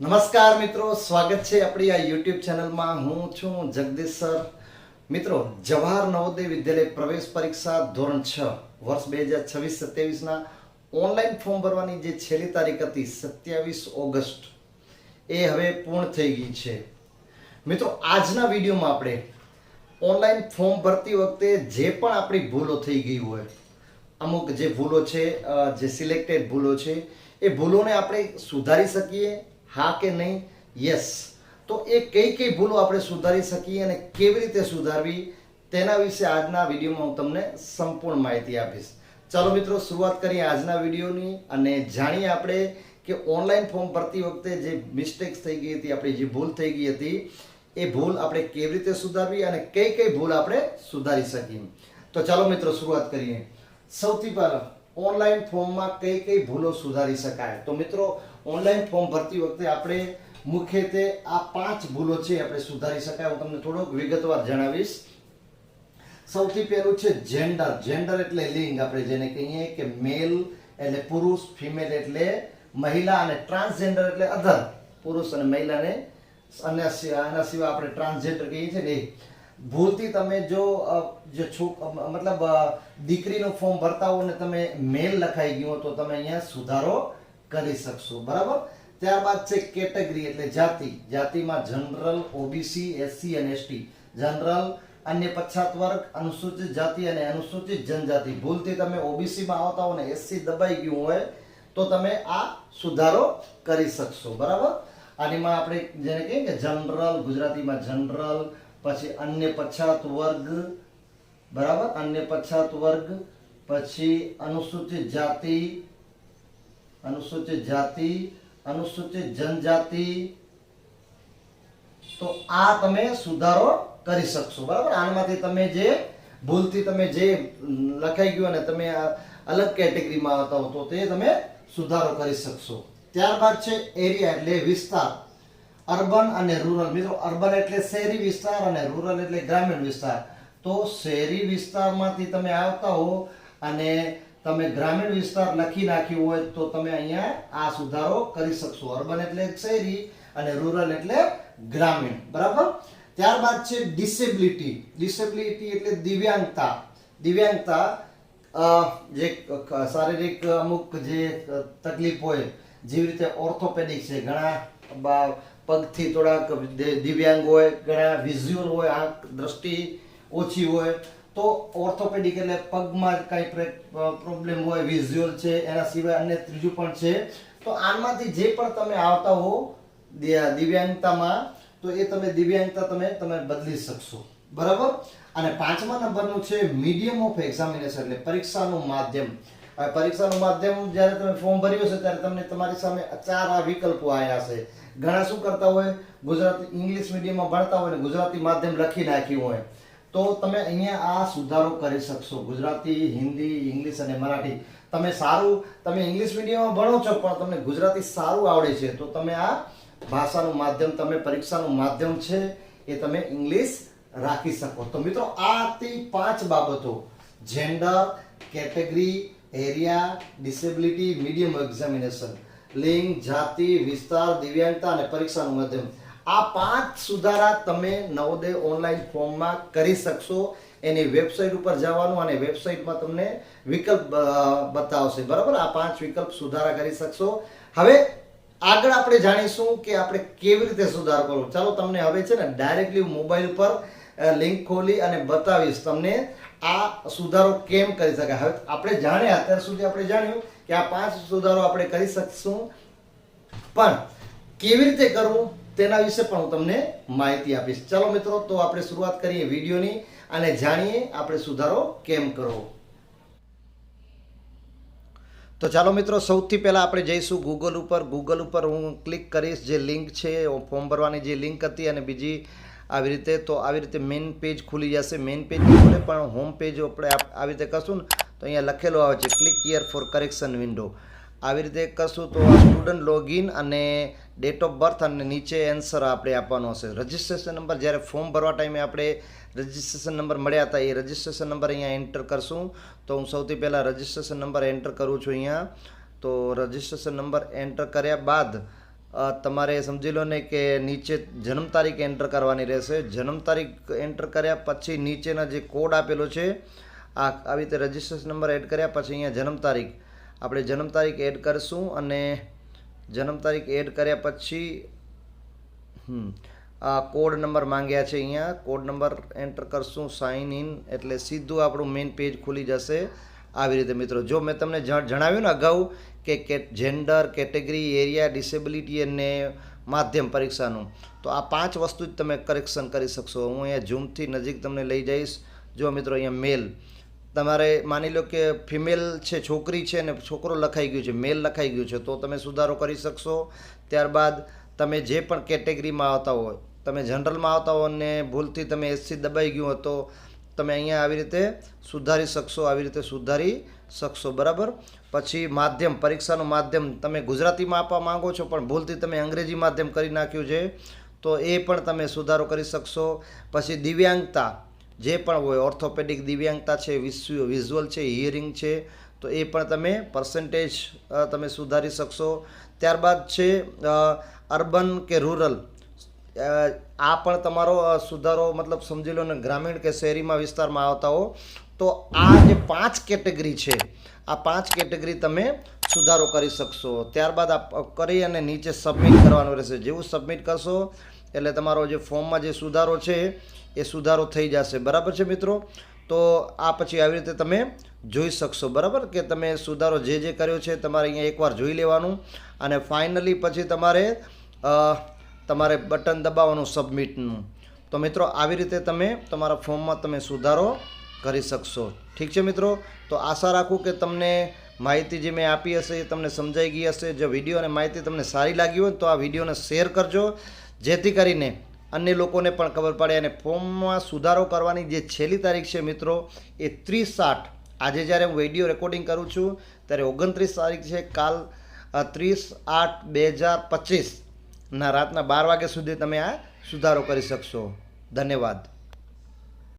નમસ્કાર મિત્રો, સ્વાગત છે આપણી આ યુટ્યુબ ચેનલમાં હું છું જગદીશ સર. મિત્રો, જવાહર નવોદય વિદ્યાલય પ્રવેશ પરીક્ષા ધોરણ છ, વર્ષ બે હજાર છવ્વીસ સત્યાવીસના ઓનલાઈન ફોર્મ ભરવાની જે છેલ્લી તારીખ હતી, સત્યાવીસ ઓગસ્ટ, એ હવે પૂર્ણ થઈ ગઈ છે. મિત્રો, આજના વિડીયોમાં આપણે ઓનલાઈન ફોર્મ ભરતી વખતે જે પણ આપણી ભૂલો થઈ ગઈ હોય, અમુક જે ભૂલો છે જે સિલેક્ટેડ ભૂલો છે, એ ભૂલોને આપણે સુધારી શકીએ હા કે નહીં? યસ તો એ કઈ કઈ ભૂલો આપણે સુધારી શકીએ અને કેવી રીતે સુધારવી તેના વિશે આજના વિડીયોમાં હું તમને સંપૂર્ણ માહિતી આપીશ. ચાલો મિત્રો, શરૂઆત કરીએ આજના વિડીયોની અને જાણીએ આપણે કે ઓનલાઈન ફોર્મ ભરતી વખતે જે મિસ્ટેક્સ થઈ ગઈ હતી, આપણી જે ભૂલ થઈ ગઈ હતી, એ ભૂલ આપણે કેવી રીતે સુધારવી અને કઈ કઈ ભૂલ આપણે સુધારી શકીએ. તો ચાલો મિત્રો, શરૂઆત કરીએ. સૌથી પહેલા, ઓનલાઈન ફોર્મમાં કઈ કઈ ભૂલો સુધારી શકાય? તો મિત્રો ઓનલાઈન ફોર્મ ભરતી વખતે આપણે મુખ્યત્વે આ પાંચ ભૂલો છે આપણે સુધારી શકાય. હું તમને થોડોક વિગતવાર જણાવીશ. સૌથી પહેલું છે જેન્ડર જેન્ડર એટલે લિંગ. આપણે જેને કહીએ કે મેલ એટલે પુરુષ ફિમેલ એટલે મહિલા અને ટ્રાન્સજેન્ડર એટલે અધર પુરુષ અને મહિલાને અને આના સિવાય આપણે ટ્રાન્સજેન્ડર કહીએ છીએ ને. ભૂલથી તમે જો જે છોક મતલબ દીકરીનું ફોર્મ ભરતા હો ને તમે મેલ લખાઈ ગયું તો તમે અહીંયા સુધારો કરી શકશો. બરાબર? ત્યારબાદ છે કેટેગરી એટલે જાતિ. જાતિમાં જનરલ, ઓબીસી, એસસી અને એસટી. જનરલ, અન્ય પછાત વર્ગ, અનુસૂચિત જાતિ અને અનુસૂચિત જનજાતિ. ભૂલથી તમે ઓબીસીમાં આવતા હો ને, એસસી દબાઈ ગયું હોય, તો તમે આ સુધારો કરી શકશો. બરાબર? આનીમાં આપણે જેને કહીએ કે જનરલ, ગુજરાતીમાં જનરલ, પછી અન્ય પછાત વર્ગ. બરાબર? અન્ય પછાત વર્ગ, પછી અનુસૂચિત જાતિ અનુસૂચિત જાતિ, અનુસૂચિત જનજાતિ. તો આ તમે સુધારો કરી શકશો, બરાબર? આનામાંથી તમે જે ભૂલથી તમે જે લખાઈ ગયું અને તમે અલગ કેટેગરીમાં આવતા હો, તો તે તમે સુધારો કરી શકશો. ત્યારબાદ છે એરિયા એટલે વિસ્તાર. અર્બન અને રૂરલ. મિત્રો, અર્બન એટલે શહેરી વિસ્તાર અને રૂરલ એટલે ગ્રામીણ વિસ્તાર. તો શહેરી વિસ્તારમાંથી તમે આવતા હો અને તમે ગ્રામીણ વિસ્તાર લખી નાખ્યું હોય તો તમે અહીંયા આ સુધારો કરી શકશો. અર્બન એટલે શહેરી અને રૂરલ એટલે ગ્રામીણ. બરાબર? ત્યારબાદ છે ડિસેબિલિટી ડિસેબિલિટી એટલે દિવ્યાંગતા. દિવ્યાંગતા જે શારીરિક અમુક જે તકલીફ હોય, જેવી રીતે ઓર્થોપેડિક છે, ઘણા પગથી થોડાક દિવ્યાંગ હોય, ઘણા વિઝ્યુઅલ હોય, આંખ દ્રષ્ટિ ઓછી હોય તો ઓર્થોપેડિક એટલે પગમાં કાંઈ પ્રોબ્લેમ હોય વિઝ્યુઅલ છે, એના સિવાય અન્ય ત્રીજું પણ છે. તો આમાંથી જે પણ તમે આવતા હો દિવ્યાંગતામાં, તો એ તમે દિવ્યાંગતા તમે તમે બદલી શકશો. બરાબર? અને પાંચમા નંબરનું છે મીડિયમ ઓફ એક્ઝામિનેશન એટલે પરીક્ષાનું માધ્યમ. હવે પરીક્ષાનું માધ્યમ જ્યારે તમે ફોર્મ ભર્યું છે ત્યારે તમને તમારી સામે ચાર આ વિકલ્પો આવ્યા છે ઘણા શું કરતા હોય? ગુજરાતી ઇંગ્લિશ મીડિયમમાં ભણતા હોય ને ગુજરાતી માધ્યમ લખી નાખ્યું હોય. તો તમે અહીંયા આ સુધારો કરી શકશો. ગુજરાતી, હિન્દી, ઇંગ્લિશ અને મરાઠી. તમે સારું, તમે ઇંગ્લિશ મીડિયમમાં ભણો છો, પણ તમને ગુજરાતી સારું આવડે છે. તો તમે આ ભાષાનું માધ્યમ, તમે પરીક્ષાનું માધ્યમ છે એ તમે ઇંગ્લિશ રાખી શકો. તો મિત્રો, આ હતી પાંચ બાબતો. Gender, category, area, disability, medium examination. લિંગ, જાતિ, વિસ્તાર, દિવ્યાંગતા અને પરીક્ષાનું માધ્યમ. આ પાંચ સુધારા તમે નવોદય ઓનલાઈન ફોર્મમાં કરી શકશો. એની વેબસાઇટ ઉપર જવાનું અને વેબસાઇટમાં તમને વિકલ્પ બતાવશે. બરાબર? આ પાંચ વિકલ્પ સુધારા કરી શકશો. હવે આગળ આપણે જાણીશું કે આપણે કેવી રીતે સુધાર કરવો. ચાલો, તમને હવે છે ને ડાયરેક્ટલી મોબાઈલ પર લિંક ખોલી અને બતાવીશ તમને આ સુધારો કેમ કરી શકાય. હવે આપણે જાણ્યા, અત્યાર સુધી આપણે જાણ્યું કે આ પાંચ સુધારો આપણે કરી શકશું. પણ કેવી રીતે કરવું? તેના વિશે પણ હું તમને માહિતી આપીશ. ચાલો મિત્રો, તો આપણે શરૂઆત કરીએ વિડીયોની અને જાણીએ આપણે સુધારો કેમ કરવો. તો ચાલો મિત્રો, સૌથી પહેલાં આપણે જઈશું ગૂગલ ઉપર. ગૂગલ ઉપર હું ક્લિક કરીશ જે લિંક છે ફોર્મ ભરવાની જે લિંક હતી અને બીજી આવી રીતે, તો આવી રીતે મેઇન પેજ ખુલી જશે. મેઇન પેજ ખુલે પણ હોમ પેજ આપણે આવી રીતે કરશું ને, તો અહીંયા લખેલું આવે છે click here for correction window આવી રીતે કરશું તો સ્ટુડન્ટ લોગિન અને ડેટ ઓફ બર્થ અને નીચે એન્સર આપણે આપવાનો હશે રજિસ્ટ્રેશન નંબર જ્યારે ફોર્મ ભરવા ટાઈમે આપણે રજિસ્ટ્રેશન નંબર મળ્યા હતા, એ રજિસ્ટ્રેશન નંબર અહીંયા એન્ટર કરશું. તો હું સૌથી પહેલાં રજિસ્ટ્રેશન નંબર એન્ટર કરું છું અહીંયા. તો રજિસ્ટ્રેશન નંબર એન્ટર કર્યા બાદ તમારે સમજી લો ને કે નીચે જન્મ તારીખ એન્ટર કરવાની રહેશે. જન્મ તારીખ એન્ટર કર્યા પછી નીચેના જે કોડ આપેલો છે, આ આવી રીતે રજિસ્ટ્રેશન નંબર એડ કર્યા પછી અહીંયા જન્મ તારીખ. આપણે જન્મ તારીખ એડ કરીશું અને જન્મ તારીખ એડ કર્યા પછી, હમ, આ કોડ નંબર માંગ્યા છે અહીંયા. કોડ નંબર એન્ટર કરશું સાઇન ઇન એટલે સીધું આપણું મેઇન પેજ ખુલી જશે. આવી રીતે મિત્રો, જો મેં તમને જણાવ્યું ને અગાઉ કે કે જેન્ડર કેટેગરી એરિયા ડિસેબિલિટી અને માધ્યમ પરીક્ષાનું, તો આ પાંચ વસ્તુ જ તમે કરેક્શન કરી શકશો. હું અહીંયા ઝૂમથી નજીક તમને લઈ જઈશ. જો મિત્રો અહીંયા મેલ તમારે માની લો કે ફિમેલ છે, છોકરી છે ને છોકરો લખાઈ ગયું છે, મેલ લખાઈ ગયું છે, તો તમે સુધારો કરી શકશો. ત્યારબાદ તમે જે પણ કેટેગરીમાં આવતા હોય, તમે જનરલમાં આવતા હો અને ભૂલથી તમે એસસી દબાઈ ગયું હતો તમે અહીંયા આવી રીતે સુધારી શકશો, આવી રીતે સુધારી શકશો, બરાબર? પછી માધ્યમ, પરીક્ષાનું માધ્યમ તમે ગુજરાતીમાં આપવા માંગો છો, પણ ભૂલથી તમે અંગ્રેજી માધ્યમ કરી નાખ્યું છે, તો એ પણ તમે સુધારો કરી શકશો. પછી દિવ્યાંગતા જે પણ હોય ઓર્થોપેડિક દિવ્યાંગતા છે વિઝ્યુઅલ છે હિયરિંગ છે, તો એ પણ તમે પર્સન્ટેજ તમે સુધારી શકશો. ત્યારબાદ છે અર્બન કે રૂરલ આ પણ તમારો સુધારો મતલબ સમજી લો ને ગ્રામીણ કે શહેરીમાં વિસ્તારમાં આવતા હો, તો આ જે પાંચ કેટેગરી છે, આ પાંચ કેટેગરી તમે સુધારો કરી શકશો. ત્યારબાદ આ કરી અને નીચે સબમિટ કરવાનું રહેશે. જેવું સબમિટ કરશો એટલે તમારો જે ફોર્મમાં જે સુધારો છે, એ સુધારો થઈ જશે. બરાબર છે મિત્રો? તો આ પછી આવી રીતે તમે જોઈ શકશો. બરાબર? કે તમે સુધારો જે જે કર્યો છે, તમારે અહીંયા એકવાર જોઈ લેવાનું. અને ફાઇનલી પછી તમારે તમારે બટન દબાવવાનું સબમિટનું. તો મિત્રો, આવી રીતે તમે તમારા ફોર્મમાં તમે સુધારો કરી શકશો. ઠીક છે મિત્રો? તો આશા રાખું કે તમને માહિતી જે મેં આપી હશે એ તમને સમજાઈ ગઈ હશે. જો વીડિયો અને માહિતી તમને સારી લાગી હોય તો આ વિડીયોને શેર કરજો. જેથી કરીને અન્ય લોકોને પણ ખબર પડે અને ફોર્મમાં સુધારો કરવાની જે છેલ્લી તારીખ છે મિત્રો, એ ત્રીસ આઠ. આજે જ્યારે હું વીડિયો રેકોર્ડિંગ કરું છું, ત્યારે ઓગણત્રીસ તારીખ છે કાલ ત્રીસ આઠ બે હજાર પચીસના રાતના બાર વાગ્યા સુધી તમે આ સુધારો કરી શકશો. ધન્યવાદ.